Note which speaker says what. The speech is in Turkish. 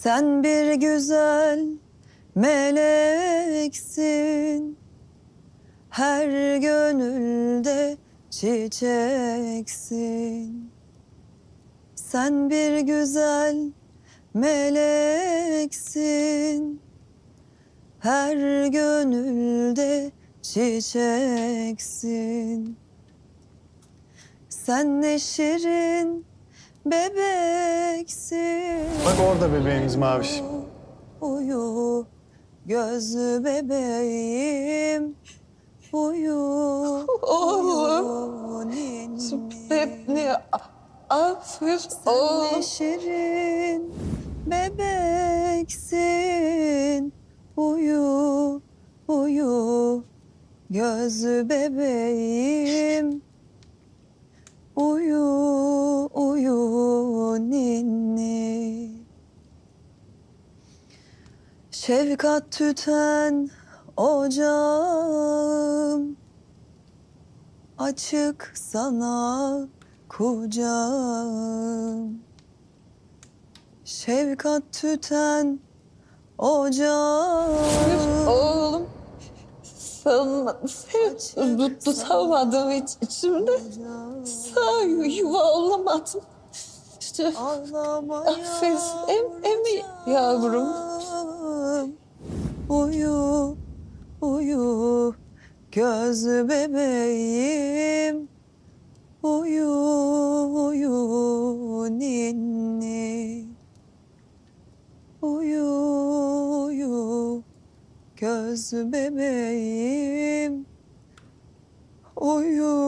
Speaker 1: Sen bir güzel meleksin. Her gönülde çiçeksin. Sen bir güzel meleksin. Her gönülde çiçeksin. Sen ne şirin bebeksin.
Speaker 2: Bak orada bebeğimiz Maviş.
Speaker 1: Uyu gözlü bebeğim. Uyu
Speaker 3: Oğlum. Beni affet
Speaker 1: Sen şirin bebeksin. Uyu uyu gözlü bebeğim. Uyu Şefkat tüten ocağım Açık sana kucağım Şefkat tüten ocağım
Speaker 3: Oğlum. Sana sen tut- tutamadım hiç içimde. Sağ yuva olamadım. İşte Affet, em- emi yavrum.
Speaker 1: Uyu, uyu, gözlü bebeğim. Uyu, uyu, ninni. Uyu, uyu, gözlü bebeğim. Uyu,